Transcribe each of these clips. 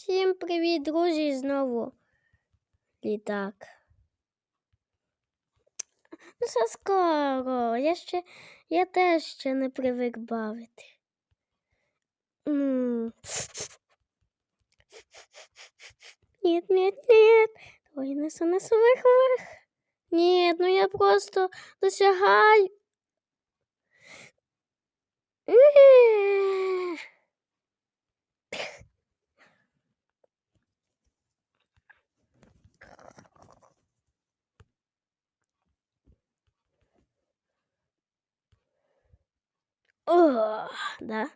Всім привіт, друзі, знову літак. Ну, все скоро. Я ще я теж ще не привик бавити. М. Нет, нет, нет. Ой, несу, несу вверх, вверх. Нет, ну я просто досягаю. Ех. О, да.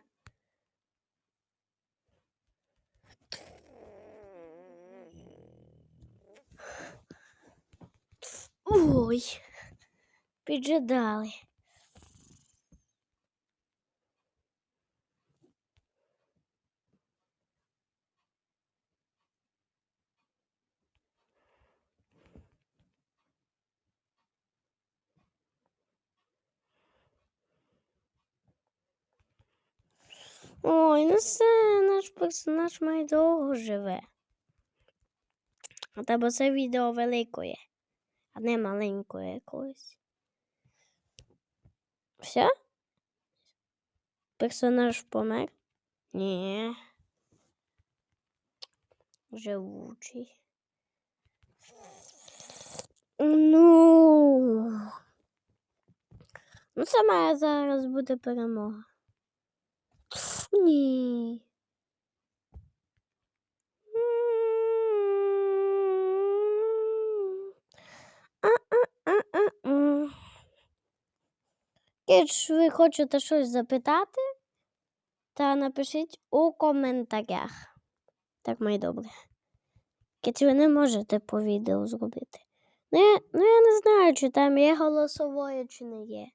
Ой, піджидали. Ой, ну все, наш персонаж має довго живе. А тебе це відео великое, а не маленькое якогось. Все? Персонаж помер? Ні. Живучий. Ну. Ну, має зараз буде перемога. Ні. Якщо ви хочете щось запитати, то напишіть у коментарях. Так, має добре. Якщо ви не можете по відео зробити. Ну я, ну, я не знаю, чи там є голосовое, чи не є.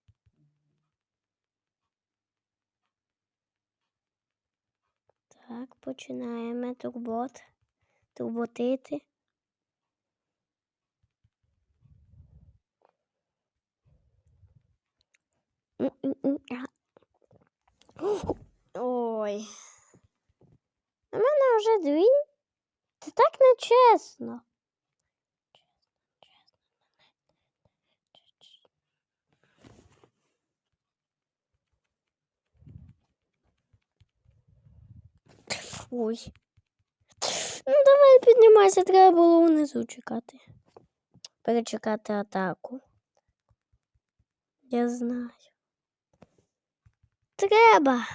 Так, починаємо турбот. Турботити. Ой. У мене вже дві. Це так нечесно. Ой. Ну, давай піднімайся, треба було унизу чекати. Перечекати атаку. Я знаю. Треба.